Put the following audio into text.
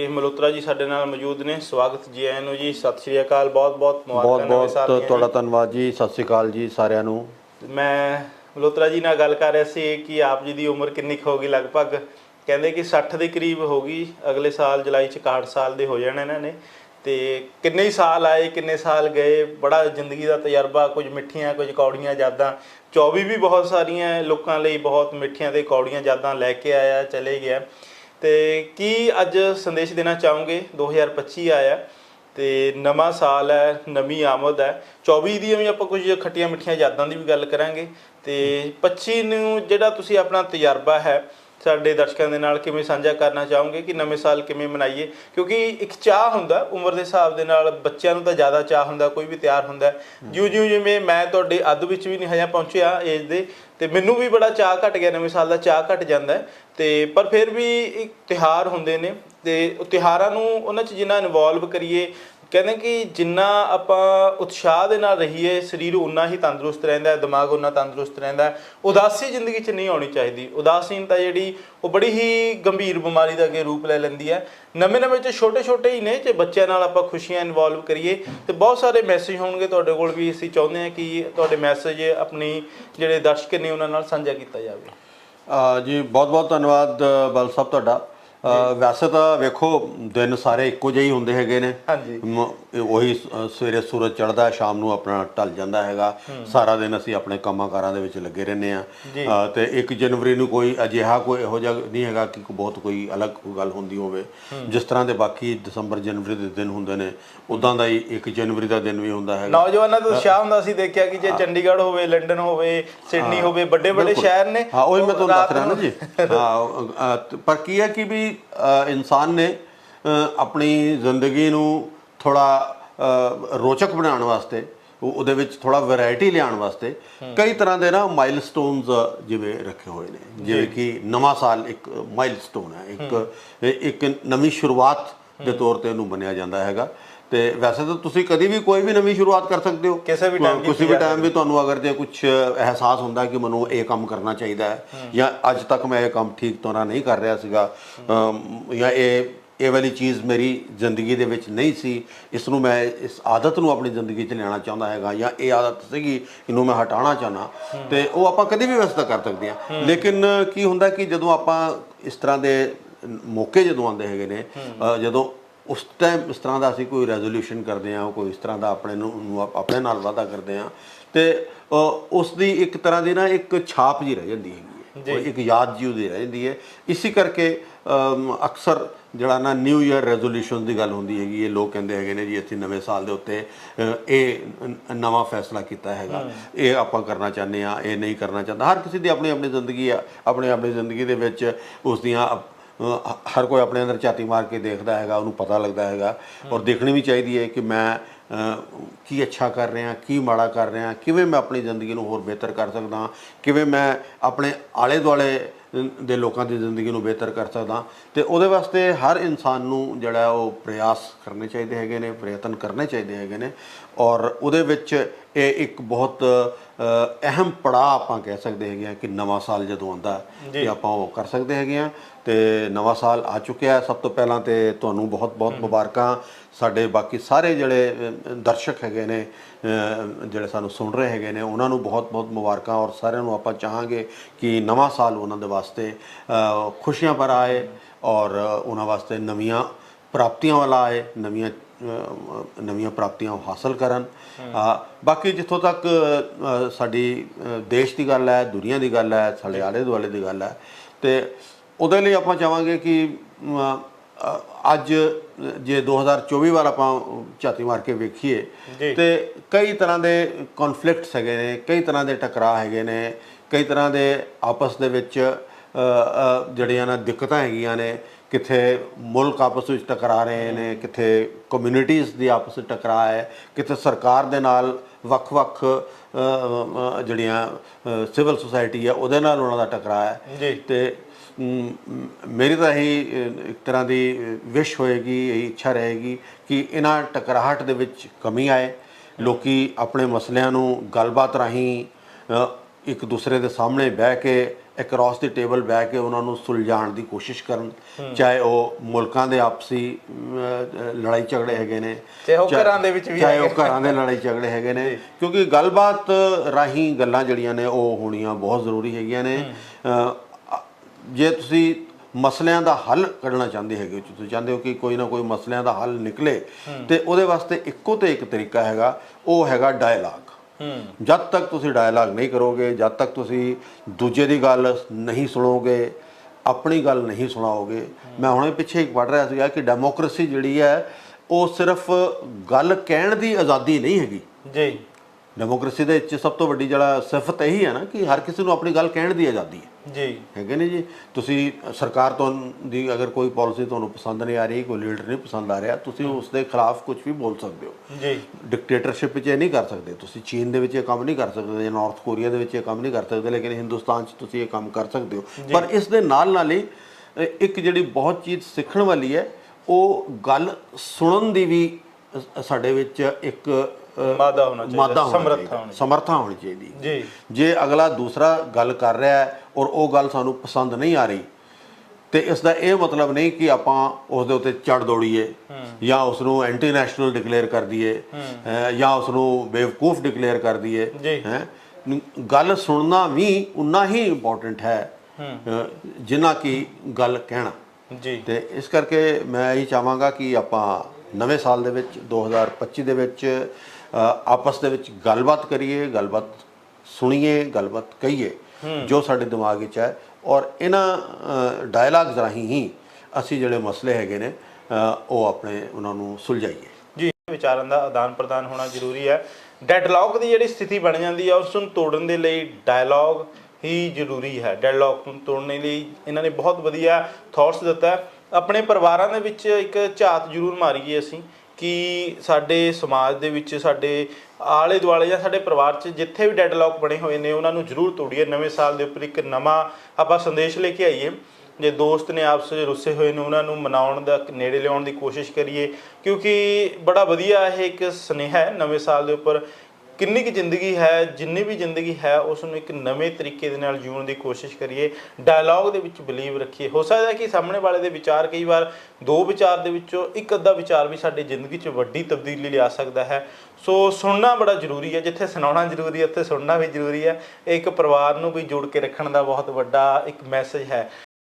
ਇਹ ਮਲੋਤਰਾ ਜੀ ਸਾਡੇ ਨਾਲ ਮੌਜੂਦ ਨੇ। ਸਵਾਗਤ ਜੀ ਆਇਆਂ ਨੂੰ ਜੀ। ਸਤਿ ਸ਼੍ਰੀ ਅਕਾਲ। ਬਹੁਤ ਬਹੁਤ ਬਹੁਤ ਮੁਬਾਰਕਾਂ ਬਹੁਤ ਦੀਆਂ। ਤੁਹਾਡਾ। ਧੰਨਵਾਦ ਜੀ। ਸਤਿ ਸ੍ਰੀ ਅਕਾਲ ਜੀ ਸਾਰਿਆਂ ਨੂੰ। ਮੈਂ ਮਲੋਤਰਾ ਜੀ ਨਾਲ ਗੱਲ ਕਰ ਰਿਹਾ ਸੀ ਕਿ ਆਪ ਜੀ ਦੀ ਉਮਰ ਕਿੰਨੀ ਕੁ ਹੋਗੀ ਲਗਭਗ। ਕਹਿੰਦੇ ਕਿ 60 ਦੇ ਕਰੀਬ ਹੋਗੀ ਅਗਲੇ ਸਾਲ ਜੁਲਾਈ ਚ 61 ਸਾਲ ਦੇ ਹੋ ਜਾਣੇ ਇਹਨਾਂ ਨੇ। ਤੇ ਕਿੰਨੇ ਹੀ ਸਾਲ ਆਏ ਕਿੰਨੇ ਸਾਲ ਗਏ। ਬੜਾ ਜ਼ਿੰਦਗੀ ਦਾ ਤਜਰਬਾ। ਕੁਝ ਮਿੱਠੀਆਂ ਕੁਝ ਕੌੜੀਆਂ ਯਾਦਾਂ। 24 ਵੀ ਬਹੁਤ ਸਾਰੀਆਂ ਲੋਕਾਂ ਲਈ ਬਹੁਤ ਮਿੱਠੀਆਂ ਤੇ ਕੌੜੀਆਂ ਯਾਦਾਂ ਲੈ ਕੇ ਆਇਆ ਚਲੇ ਗਿਆ। ਤੇ ਕੀ ਅੱਜ ਸੰਦੇਸ਼ ਦੇਣਾ ਚਾਹੋਗੇ? 2025 ਆਇਆ ਤੇ ਨਵਾਂ ਸਾਲ ਹੈ, ਨਵੀਂ ਆਮਦ ਹੈ। 24 ਦੀਆਂ ਵੀ ਆਪਾਂ ਕੁਝ ਖੱਟੀਆਂ ਮਿੱਠੀਆਂ ਯਾਦਾਂ ਦੀ ਵੀ ਗੱਲ ਕਰਾਂਗੇ ਤੇ 25 ਨੂੰ ਜਿਹੜਾ ਤੁਸੀਂ ਆਪਣਾ ਤਜਰਬਾ ਹੈ ਸਾਡੇ ਦਰਸ਼ਕਾਂ ਦੇ ਨਾਲ ਕਿਵੇਂ ਸਾਂਝਾ ਕਰਨਾ ਚਾਹੋਗੇ, ਕਿ ਨਵੇਂ ਸਾਲ ਕਿਵੇਂ ਮਨਾਈਏ? ਕਿਉਂਕਿ ਇੱਕ ਚਾਹ ਹੁੰਦਾ, ਉਮਰ ਦੇ ਹਿਸਾਬ ਦੇ ਨਾਲ ਬੱਚਿਆਂ ਨੂੰ ਤਾਂ ਜ਼ਿਆਦਾ ਚਾਹ ਹੁੰਦਾ, ਕੋਈ ਵੀ ਤਿਆਰ ਹੁੰਦਾ। ਜਿਉਂ ਜਿਉਂ ਜਿਵੇਂ ਮੈਂ ਤੁਹਾਡੇ ਅੱਧ ਵਿੱਚ ਵੀ ਨਹੀਂ ਹਜੇ ਪਹੁੰਚਿਆ ਏਜ ਦੇ, ਤੇ ਮੈਨੂੰ ਵੀ ਬੜਾ ਚਾਹ ਘਟ ਗਿਆ ਨਵੇਂ ਸਾਲ ਦਾ ਚਾਹ ਘਟ ਜਾਂਦਾ ਹੈ। ਤੇ ਪਰ ਫਿਰ ਵੀ ਇੱਕ ਤਿਹਾਰ ਹੁੰਦੇ ਨੇ, ਤੇ ਉਹ ਤਿਹਾਰਾਂ ਨੂੰ ਉਹਨਾਂ 'ਚ ਜਿੰਨਾ ਇਨਵੋਲਵ ਕਰੀਏ ਕਹਿੰਦੇ ਕਿ ਜਿੰਨਾ ਆਪਾਂ ਉਤਸ਼ਾਹ ਦੇ ਨਾਲ ਰਹੀਏ, ਸਰੀਰ ਉਨਾ ਹੀ ਤੰਦਰੁਸਤ ਰਹਿੰਦਾ ਹੈ, ਦਿਮਾਗ ਉਨਾ ਤੰਦਰੁਸਤ ਰਹਿੰਦਾ ਹੈ। ਉਦਾਸੀ ਜ਼ਿੰਦਗੀ 'ਚ ਨਹੀਂ ਆਉਣੀ ਚਾਹੀਦੀ। ਉਦਾਸੀਨਤਾ ਜਿਹੜੀ, ਉਹ ਬੜੀ ਹੀ ਗੰਭੀਰ ਬਿਮਾਰੀ ਦਾ ਅੱਗੇ ਰੂਪ ਲੈ ਲੈਂਦੀ ਹੈ। ਨਵੇਂ ਨਵੇਂ 'ਚ ਛੋਟੇ ਛੋਟੇ ਹੀ ਨੇ, ਜੇ ਬੱਚਿਆਂ ਨਾਲ ਆਪਾਂ ਖੁਸ਼ੀਆਂ ਇਨਵੋਲਵ ਕਰੀਏ, ਤੇ ਬਹੁਤ ਸਾਰੇ ਮੈਸੇਜ ਹੋਣਗੇ ਤੁਹਾਡੇ ਕੋਲ ਵੀ। ਅਸੀਂ ਚਾਹੁੰਦੇ ਹਾਂ ਕਿ ਤੁਹਾਡੇ ਮੈਸੇਜ ਆਪਣੀ ਜਿਹੜੇ ਦਰਸ਼ਕ ਨੇ, ਉਹਨਾਂ ਨਾਲ ਸਾਂਝਾ ਕੀਤਾ ਜਾਵੇ। ਜੀ ਬਹੁਤ ਬਹੁਤ ਧੰਨਵਾਦ ਅਹ ਬਲ ਸਾਹਿਬ ਤੁਹਾਡਾ। ਵੈਸੇ ਤਾਂ ਵੇਖੋ ਦਿਨ ਸਾਰੇ ਇੱਕੋ ਜਿਹੇ ਹੀ ਹੁੰਦੇ ਹੈਗੇ ਨੇ। ਹਾਂਜੀ। ਉਹੀ ਸਵੇਰੇ ਸੂਰਜ ਚੜ੍ਹਦਾ ਹੈ ਸ਼ਾਮ ਨੂੰ ਆਪਣਾ ਢਲ ਜਾਂਦਾ ਹੈਗਾ। ਸਾਰਾ ਦਿਨ ਅਸੀਂ ਆਪਣੇ ਕੰਮਾਂ ਕਾਰਾਂ ਦੇ ਵਿੱਚ ਲੱਗੇ ਰਹਿੰਦੇ ਆ। ਤੇ 1 ਜਨਵਰੀ ਨੂੰ ਕੋਈ ਅਜਿਹਾ ਕੋਈ ਇਹੋ ਜਿਹਾ ਨਹੀਂ ਹੈਗਾ ਕਿ ਬਹੁਤ ਕੋਈ ਅਲੱਗ ਗੱਲ ਹੁੰਦੀ ਹੋਵੇ। ਜਿਸ ਤਰ੍ਹਾਂ ਦੇ ਬਾਕੀ ਦਸੰਬਰ ਜਨਵਰੀ ਦੇ ਦਿਨ ਹੁੰਦੇ ਨੇ ਉਦਾਂ ਦਾ ਹੀ 1 ਜਨਵਰੀ ਦਾ ਦਿਨ ਵੀ ਹੁੰਦਾ ਹੈਗਾ। ਨੌਜਵਾਨਾਂ ਦਾ ਉਤਸ਼ਾਹ ਹੁੰਦਾ ਸੀ ਦੇਖਿਆ ਕਿ ਜੇ ਚੰਡੀਗੜ੍ਹ ਹੋਵੇ ਲੰਡਨ ਹੋਵੇ ਸਿਡਨੀ ਹੋਵੇ ਵੱਡੇ ਵੱਡੇ ਸ਼ਹਿਰ ਨੇ ਹਾਂ ਉਹ ਹੀ ਮੈਂ ਤੁਹਾਨੂੰ ਦੱਸ ਰਿਹਾ ਨਾ ਜੀ। ਹਾਂ ਪਰ ਕੀ ਹੈ ਕਿ ਵੀ ਇਨਸਾਨ ਨੇ ਆਪਣੀ ਜ਼ਿੰਦਗੀ ਨੂੰ ਥੋੜਾ ਰੋਚਕ ਬਣਾਉਣ ਵਾਸਤੇ ਉਹ- ਉਹਦੇ ਵਿੱਚ ਥੋੜਾ ਵੈਰਾਈਟੀ ਲਿਆਉਣ ਵਾਸਤੇ ਕਈ ਤਰ੍ਹਾਂ ਦੇ ਨਾ ਮਾਈਲਸਟੋਨਸ ਜਿਵੇਂ ਰੱਖੇ ਹੋਏ ਨੇ। ਜਿਵੇਂ ਕਿ ਨਵਾਂ ਸਾਲ ਇੱਕ ਮਾਈਲਸਟੋਨ ਹੈ। ਇੱਕ ਇੱਕ ਨਵੀਂ ਸ਼ੁਰੂਆਤ ਦੇ ਤੌਰ ਤੇ ਇਹਨੂੰ ਮੰਨਿਆ ਜਾਂਦਾ ਹੈਗਾ। ਤੇ ਵੈਸੇ ਤਾਂ ਤੁਸੀਂ ਕਦੀ ਵੀ ਕੋਈ ਵੀ ਨਵੀਂ ਸ਼ੁਰੂਆਤ ਕਰ ਸਕਦੇ ਹੋ। ਕਿਸੇ ਵੀ time ਕਿਸੇ ਵੀ ਟਾਈਮ ਵੀ ਤੁਹਾਨੂੰ ਅਗਰ ਜੇ ਕੁਝ ਅਹਿਸਾਸ ਹੁੰਦਾ ਕਿ ਮੈਨੂੰ ਇਹ ਕੰਮ ਕਰਨਾ ਚਾਹੀਦਾ ਹੈ ਜਾਂ ਅੱਜ ਤੱਕ ਮੈਂ ਇਹ ਕੰਮ ਠੀਕ ਤਰ੍ਹਾਂ ਨਹੀਂ ਕਰ ਰਿਹਾ ਸੀਗਾ ਜਾਂ ਇਹ ਇਹ ਵਾਲੀ ਚੀਜ਼ ਮੇਰੀ ਜ਼ਿੰਦਗੀ ਦੇ ਵਿੱਚ ਨਹੀਂ ਸੀ ਇਸ ਨੂੰ ਮੈਂ ਇਸ ਆਦਤ ਨੂੰ ਆਪਣੀ ਜ਼ਿੰਦਗੀ 'ਚ ਲਿਆਉਣਾ ਚਾਹੁੰਦਾ ਹੈਗਾ ਜਾਂ ਇਹ ਆਦਤ ਸੀਗੀ ਇਹਨੂੰ ਮੈਂ ਹਟਾਉਣਾ ਚਾਹਨਾ ਤੇ ਉਹ ਆਪਾਂ ਕਦੇ ਵੀ ਵੈਸੇ ਤਾਂ ਕਰ ਸਕਦੇ ਹਾਂ। ਲੇਕਿਨ ਕੀ ਹੁੰਦਾ ਕਿ ਜਦੋਂ ਆਪਾਂ ਇਸ ਤਰ੍ਹਾਂ ਦੇ ਮੌਕੇ ਜਦੋਂ ਆਉਂਦੇ ਹੈਗੇ ਨੇ ਜਦੋਂ ਉਸ ਟਾਈਮ ਇਸ ਤਰ੍ਹਾਂ ਦਾ ਅਸੀਂ ਕੋਈ ਰੈਜ਼ੋਲੂਸ਼ਨ ਕਰਦੇ ਆ ਕੋਈ ਇਸ ਤਰ੍ਹਾਂ ਦਾ ਆਪਣੇ ਨੂੰ ਨੂੰ ਆਪ- ਆਪਣੇ ਨਾਲ ਵਾਅਦਾ ਕਰਦੇ ਆ ਤੇ ਉਸ ਦੀ ਇੱਕ ਤਰ੍ਹਾਂ ਦੀ ਨਾ ਇੱਕ ਛਾਪ ਜੀ ਰਹਿ ਜਾਂਦੀ ਹੈਗੀ ਹੈ। ਇੱਕ ਯਾਦ ਜੀ ਉਹਦੀ ਰਹਿ ਜਾਂਦੀ ਹੈ। ਇਸੇ ਕਰਕੇ ਅਕਸਰ ਜਿਹੜਾ ਨਾ ਨਿਊ ਇਅਰ ਰੈਜ਼ੋਲੂਸ਼ਨ ਦੀ ਗੱਲ ਹੁੰਦੀ ਹੈਗੀ ਇਹ ਲੋਕ ਕਹਿੰਦੇ ਹੈਗੇ ਨੇ ਜੀ ਅਸੀਂ ਨਵੇਂ ਸਾਲ ਦੇ ਉੱਤੇ ਇਹ ਨਵਾਂ ਫੈਸਲਾ ਕੀਤਾ ਹੈਗਾ। ਇਹ ਆਪਾਂ ਕਰਨਾ ਚਾਹੁੰਦੇ ਆ ਇਹ ਨਹੀਂ ਕਰਨਾ ਚਾਹੁੰਦਾ। ਹਰ ਕਿਸੇ ਦੀ ਆਪਣੀ ਆਪਣੀ ਜ਼ਿੰਦਗੀ ਆ ਆਪਣੀ ਆਪਣੀ ਜ਼ਿੰਦਗੀ ਦੇ ਵਿੱਚ ਉਸ ਦੀਆਂ ਹਰ ਕੋਈ ਆਪਣੇ ਅੰਦਰ ਝਾਤੀ ਮਾਰ ਕੇ ਦੇਖਦਾ ਹੈਗਾ ਉਹਨੂੰ ਪਤਾ ਲੱਗਦਾ ਹੈਗਾ। ਔਰ ਦੇਖਣੀ ਵੀ ਚਾਹੀਦੀ ਹੈ ਕਿ ਮੈਂ ਕੀ ਅੱਛਾ ਕਰ ਰਿਹਾ ਕੀ ਮਾੜਾ ਕਰ ਰਿਹਾ ਕਿਵੇਂ ਮੈਂ ਆਪਣੀ ਜ਼ਿੰਦਗੀ ਨੂੰ ਹੋਰ ਬਿਹਤਰ ਕਰ ਸਕਦਾ ਕਿਵੇਂ ਮੈਂ ਆਪਣੇ ਆਲੇ ਦੁਆਲੇ ਦੇ ਲੋਕਾਂ ਦੀ ਜ਼ਿੰਦਗੀ ਨੂੰ ਬਿਹਤਰ ਕਰ ਸਕਦਾ। ਤੇ ਉਹਦੇ ਵਾਸਤੇ ਹਰ ਇਨਸਾਨ ਨੂੰ ਜਿਹੜਾ ਉਹ ਪ੍ਰਯਾਸ ਕਰਨੇ ਚਾਹੀਦੇ ਹੈਗੇ ਨੇ ਪ੍ਰਯਤਨ ਕਰਨੇ ਚਾਹੀਦੇ ਹੈਗੇ ਨੇ। ਔਰ ਉਹਦੇ ਵਿੱਚ ਇਹ ਇੱਕ ਬਹੁਤ ਅਹਿਮ ਪੜਾਅ ਆਪਾਂ ਕਹਿ ਸਕਦੇ ਹੈਗੇ ਆ ਕਿ ਨਵਾਂ ਸਾਲ ਜਦੋਂ ਆਉਂਦਾ ਤੇ ਆਪਾਂ ਉਹ ਕਰ ਸਕਦੇ ਹੈਗੇ ਆ ਤੇ ਨਵਾਂ ਸਾਲ ਆ ਚੁੱਕਿਆ ਹੈ ਸਭ ਤੋਂ ਪਹਿਲਾਂ ਤੇ ਤੁਹਾਨੂੰ ਬਹੁਤ ਬਹੁਤ ਮੁਬਾਰਕਾਂ। ਸਾਡੇ ਬਾਕੀ ਸਾਰੇ ਜਿਹੜੇ ਦਰਸ਼ਕ ਹੈਗੇ ਨੇ ਜਿਹੜੇ ਸਾਨੂੰ ਸੁਣ ਰਹੇ ਹੈਗੇ ਨੇ ਉਹਨਾਂ ਨੂੰ ਬਹੁਤ ਬਹੁਤ ਮੁਬਾਰਕਾਂ ਔਰ ਸਾਰਿਆਂ ਨੂੰ ਆਪਾਂ ਚਾਹਾਂਗੇ ਕਿ ਨਵਾਂ ਸਾਲ ਉਹਨਾਂ ਦੇ ਵਾਸਤੇ ਖੁਸ਼ੀਆਂ ਭਰਾ ਆਏ ਔਰ ਉਹਨਾਂ ਵਾਸਤੇ ਨਵੀਆਂ ਪ੍ਰਾਪਤੀਆਂ ਵਾਲਾ ਆਏ ਨਵੀਆਂ ਨਵੀਆਂ ਪ੍ਰਾਪਤੀਆਂ ਹਾਸਲ ਕਰਨ ਬਾਕੀ ਜਿੱਥੋਂ ਤੱਕ ਸਾਡੀ ਦੇਸ਼ ਦੀ ਗੱਲ ਹੈ ਦੁਨੀਆ ਦੀ ਗੱਲ ਹੈ ਸਾਡੇ ਆਲੇ ਦੁਆਲੇ ਦੀ ਗੱਲ ਹੈ ਤੇ ਉਹਦੇ ਲਈ ਆਪਾਂ ਚਾਹਾਂਗੇ ਕਿ ਅੱਜ ਜੇ 2024 ਵਾਰ ਆਪਾਂ ਝਾਤੀ ਮਾਰ ਕੇ ਵੇਖੀਏ। ਤੇ ਕਈ ਤਰ੍ਹਾਂ ਦੇ ਕਨਫਲਿਕਟਸ ਹੈਗੇ ਨੇ ਕਈ ਤਰ੍ਹਾਂ ਦੇ ਟਕਰਾਅ ਹੈਗੇ ਨੇ ਕਈ ਤਰ੍ਹਾਂ ਦੇ ਆਪਸ ਦੇ ਵਿੱਚ ਜਿਹੜੀਆਂ ਨਾ ਦਿੱਕਤਾਂ ਹੈਗੀਆਂ ਨੇ ਕਿੱਥੇ ਮੁਲਕ ਆਪਸ ਵਿੱਚ ਟਕਰਾ ਰਹੇ ਨੇ ਕਿੱਥੇ ਕਮਿਊਨਿਟੀਆਂ ਦੀ ਆਪਸ ਵਿੱਚ ਟਕਰਾਅ ਹੈ ਕਿੱਥੇ ਸਰਕਾਰ ਦੇ ਨਾਲ ਵੱਖ-ਵੱਖ ਜਿਹੜੀਆਂ ਸਿਵਲ ਸੁਸਾਇਟੀ ਹੈ ਉਹਦੇ ਨਾਲ ਉਹਨਾਂ ਦਾ ਟਕਰਾਅ ਹੈ। ਤੇ ਮੇਰੀ ਤਾਂ ਇਹ ਇੱਕ ਤਰ੍ਹਾਂ ਦੀ ਵਿਸ਼ ਹੋਏਗੀ ਇਹ ਇੱਛਾ ਰਹੇਗੀ ਕਿ ਇਹਨਾਂ ਟਕਰਾਹਟ ਦੇ ਵਿੱਚ ਕਮੀ ਆਏ। ਲੋਕੀ ਆਪਣੇ ਮਸਲਿਆਂ ਨੂੰ ਗੱਲਬਾਤ ਰਾਹੀਂ ਇੱਕ ਦੂਸਰੇ ਦੇ ਸਾਹਮਣੇ ਬਹਿ ਕੇ ਅਕ੍ਰੋਸ ਦੀ ਟੇਬਲ ਬਹਿ ਕੇ ਉਹਨਾਂ ਨੂੰ ਸੁਲਝਾਉਣ ਦੀ ਕੋਸ਼ਿਸ਼ ਕਰਨ ਚਾਹੇ ਉਹ ਮੁਲਕਾਂ ਦੇ ਆਪਸੀ ਲੜਾਈ ਝਗੜੇ ਹੈਗੇ ਨੇ ਚਾਹੇ ਉਹ ਘਰਾਂ ਦੇ ਵਿੱਚ ਵੀ ਚਾਹੇ ਉਹ। ਘਰਾਂ ਦੇ ਲੜਾਈ ਝਗੜੇ ਹੈਗੇ ਨੇ ਕਿਉਂਕਿ ਗੱਲਬਾਤ ਰਾਹੀਂ ਗੱਲਾਂ ਜਿਹੜੀਆਂ ਨੇ ਉਹ ਹੋਣੀਆਂ ਬਹੁਤ ਜ਼ਰੂਰੀ ਹੈਗੀਆਂ ਨੇ। ਜੇ ਤੁਸੀਂ ਮਸਲਿਆਂ ਦਾ ਹੱਲ ਕੱਢਣਾ ਚਾਹੁੰਦੇ ਹੈਗੇ ਤੁਸੀਂ ਚਾਹੁੰਦੇ ਹੋ ਕਿ ਕੋਈ ਨਾ ਕੋਈ ਮਸਲਿਆਂ ਦਾ ਹੱਲ ਨਿਕਲੇ ਤੇ ਉਹਦੇ ਵਾਸਤੇ ਇੱਕੋ ਤੇ ਇੱਕ ਤਰੀਕਾ ਹੈਗਾ ਉਹ ਹੈਗਾ ਡਾਇਲਾਗ ਜਦ ਤੱਕ ਤੁਸੀਂ ਡਾਇਲਾਗ ਨਹੀਂ ਕਰੋਗੇ ਜਦ ਤੱਕ ਤੁਸੀਂ ਦੂਜੇ ਦੀ ਗੱਲ ਨਹੀਂ ਸੁਣੋਗੇ ਆਪਣੀ ਗੱਲ ਨਹੀਂ ਸੁਣਾਓਗੇ ਮੈਂ ਹੁਣੇ ਪਿੱਛੇ ਇੱਕ ਪੜ੍ਹ ਰਿਹਾ ਸੀਗਾ ਕਿ ਡੈਮੋਕ੍ਰੇਸੀ ਜਿਹੜੀ ਹੈ ਉਹ ਸਿਰਫ ਗੱਲ ਕਹਿਣ ਦੀ ਆਜ਼ਾਦੀ ਨਹੀਂ ਹੈਗੀ। ਜੀ। ਡੈਮੋਕ੍ਰੇਸੀ ਦੇ ਵਿੱਚ ਸਭ ਤੋਂ ਵੱਡੀ ਜਿਹੜਾ ਸਿਫਤ ਇਹੀ ਹੈ ਨਾ ਕਿ ਹਰ ਕਿਸੇ ਨੂੰ ਆਪਣੀ ਗੱਲ ਕਹਿਣ ਦੀ ਆਜ਼ਾਦੀ ਹੈ। ਜੀ। ਹੈਗੇ ਨੇ ਜੀ? ਤੁਸੀਂ ਸਰਕਾਰ ਤੋਂ ਦੀ ਅਗਰ ਕੋਈ ਪਾਲਿਸੀ ਤੁਹਾਨੂੰ ਪਸੰਦ ਨਹੀਂ ਆ ਰਹੀ ਕੋਈ ਲੀਡਰ ਨਹੀਂ ਪਸੰਦ ਆ ਰਿਹਾ ਤੁਸੀਂ ਉਸ ਦੇ ਖਿਲਾਫ ਕੁਝ ਵੀ ਬੋਲ ਸਕਦੇ ਹੋ। ਜੀ। ਡਿਕਟੇਟਰਸ਼ਿਪ ਵਿੱਚ ਇਹ ਨਹੀਂ ਕਰ ਸਕਦੇ। ਤੁਸੀਂ ਚੀਨ ਦੇ ਵਿੱਚ ਇਹ ਕੰਮ ਨਹੀਂ ਕਰ ਸਕਦੇ ਜਾਂ ਨਾਰਥ ਕੋਰੀਆ ਦੇ ਵਿੱਚ ਇਹ ਕੰਮ ਨਹੀਂ ਕਰ ਸਕਦੇ ਲੇਕਿਨ ਹਿੰਦੁਸਤਾਨ 'ਚ ਤੁਸੀਂ ਇਹ ਕੰਮ ਕਰ ਸਕਦੇ ਹੋ। ਪਰ ਇਸ ਦੇ ਨਾਲ ਨਾਲ ਹੀ ਇੱਕ ਜਿਹੜੀ ਬਹੁਤ ਚੀਜ਼ ਸਿੱਖਣ ਵਾਲੀ ਹੈ ਉਹ ਗੱਲ ਸੁਣਨ ਦੀ ਵੀ ਸਾਡੇ ਵਿੱਚ ਇੱਕ ਮਾਦਾ ਹੋਣਾ ਚਾਹੀਦਾ, ਸਮਰੱਥਾ ਹੋਣੀ ਸਮਰੱਥਾ ਹੋਣੀ ਚਾਹੀਦੀ। ਜੀ। ਜੇ ਅਗਲਾ ਦੂਸਰਾ ਗੱਲ ਕਰ ਰਿਹਾ ਹੈ ਔਰ ਉਹ ਗੱਲ ਸਾਨੂੰ ਪਸੰਦ ਨਹੀਂ ਆ ਰਹੀ ਤੇ ਇਸ ਦਾ ਇਹ ਮਤਲਬ ਨਹੀਂ ਕਿ ਆਪਾਂ ਉਸ ਦੇ ਉੱਤੇ ਚੜ ਦੌੜੀਏ ਜਾਂ ਉਸ ਨੂੰ ਐਂਟੀ ਨੈਸ਼ਨਲ ਡਿਕਲੇਅਰ ਕਰ ਦਈਏ ਜਾਂ ਉਸ ਨੂੰ ਬੇਵਕੂਫ ਡਿਕਲੇਅਰ ਕਰ ਦਈਏ। ਹੈ। ਗੱਲ ਸੁਣਨਾ ਵੀ ਉਨਾ ਹੀ ਇੰਪੋਰਟੈਂਟ ਹੈ ਜਿੰਨਾ ਕਿ ਗੱਲ ਕਹਿਣਾ। ਜੀ। ਤੇ ਇਸ ਕਰਕੇ ਮੈਂ ਇਹੀ ਚਾਹਾਂਗਾ ਕਿ ਆਪਾਂ ਨਵੇਂ ਸਾਲ ਦੇ ਵਿੱਚ 2025 ਦੇ ਵਿੱਚ ਆਪਸ ਦੇ ਵਿੱਚ ਗੱਲਬਾਤ ਕਰੀਏ ਗੱਲਬਾਤ ਸੁਣੀਏ ਗੱਲਬਾਤ ਕਹੀਏ ਜੋ ਸਾਡੇ ਦਿਮਾਗ ਵਿੱਚ ਹੈ। ਔਰ ਇਹਨਾਂ ਡਾਇਲਾਗਸ ਰਾਹੀਂ ਹੀ ਅਸੀਂ ਜਿਹੜੇ ਮਸਲੇ ਹੈਗੇ ਨੇ ਉਹ ਆਪਣੇ ਉਹਨਾਂ ਨੂੰ ਸੁਲਝਾਈਏ। ਜੀ ਵਿਚਾਰਾਂ ਦਾ ਆਦਾਨ ਪ੍ਰਦਾਨ ਹੋਣਾ ਜ਼ਰੂਰੀ ਹੈ। ਡੈਡਲੌਕ ਦੀ ਜਿਹੜੀ ਸਥਿਤੀ ਬਣ ਜਾਂਦੀ ਹੈ ਉਸ ਨੂੰ ਤੋੜਨ ਦੇ ਲਈ ਡਾਇਲੌਗ ਹੀ ਜ਼ਰੂਰੀ ਹੈ। ਡੈਡਲੌਕ ਨੂੰ ਤੋੜਨ ਲਈ ਇਹਨਾਂ ਨੇ ਬਹੁਤ ਵਧੀਆ ਥਾਟਸ ਦਿੱਤਾ। ਆਪਣੇ ਪਰਿਵਾਰਾਂ ਦੇ ਵਿੱਚ ਇੱਕ ਝਾਤ ਜ਼ਰੂਰ ਮਾਰੀਏ ਅਸੀਂ ਕਿ ਸਾਡੇ ਸਮਾਜ ਦੇ ਵਿੱਚ ਸਾਡੇ ਆਲੇ ਦੁਆਲੇ ਜਾਂ ਸਾਡੇ ਪਰਿਵਾਰ 'ਚ ਜਿੱਥੇ ਵੀ ਡੈਡਲੌਕ ਬਣੇ ਹੋਏ ਨੇ, ਉਹਨਾਂ ਨੂੰ ਜ਼ਰੂਰ ਤੋੜੀਏ। ਨਵੇਂ ਸਾਲ ਦੇ ਉੱਪਰ ਇੱਕ ਨਵਾਂ ਆਪਾਂ ਸੰਦੇਸ਼ ਲੈ ਕੇ ਆਈਏ। ਜੇ ਦੋਸਤ ਨੇ ਆਪਸ ਵਿੱਚ ਰੁੱਸੇ ਹੋਏ ਨੇ, ਉਹਨਾਂ ਨੂੰ ਮਨਾਉਣ ਦਾ, ਨੇੜੇ ਲਿਆਉਣ ਦੀ ਕੋਸ਼ਿਸ਼ ਕਰੀਏ। ਕਿਉਂਕਿ ਬੜਾ ਵਧੀਆ ਇਹ ਇੱਕ ਸੁਨੇਹਾ ਹੈ ਨਵੇਂ ਸਾਲ ਦੇ ਉੱਪਰ ਕਿੰਨੀ ਕੁ ਜ਼ਿੰਦਗੀ ਹੈ, ਜਿੰਨੀ ਵੀ ਜ਼ਿੰਦਗੀ ਹੈ, ਉਸ ਨੂੰ ਇੱਕ ਨਵੇਂ ਤਰੀਕੇ ਦੇ ਨਾਲ ਜਿਉਣ ਦੀ ਕੋਸ਼ਿਸ਼ ਕਰੀਏ ਡਾਇਲੌਗ ਦੇ ਵਿੱਚ ਬਲੀਵ ਰੱਖੀਏ। ਹੋ ਸਕਦਾ ਕਿ ਸਾਹਮਣੇ ਵਾਲੇ ਦੇ ਵਿਚਾਰ ਕਈ ਵਾਰ ਦੋ ਵਿਚਾਰ ਦੇ ਵਿੱਚੋਂ ਇੱਕ ਅੱਧਾ ਵਿਚਾਰ ਵੀ ਸਾਡੀ ਜ਼ਿੰਦਗੀ 'ਚ ਵੱਡੀ ਤਬਦੀਲੀ ਲਿਆ ਸਕਦਾ ਹੈ। ਸੋ ਸੁਣਨਾ ਬੜਾ ਜ਼ਰੂਰੀ ਹੈ, ਜਿੱਥੇ ਸੁਣਾਉਣਾ ਜ਼ਰੂਰੀ ਹੈ, ਉੱਥੇ ਸੁਣਨਾ ਵੀ ਜ਼ਰੂਰੀ ਹੈ। ਇੱਕ ਪਰਿਵਾਰ ਨੂੰ ਵੀ ਜੋੜ ਕੇ ਰੱਖਣ ਦਾ ਬਹੁਤ ਵੱਡਾ ਇੱਕ ਮੈਸੇਜ ਹੈ।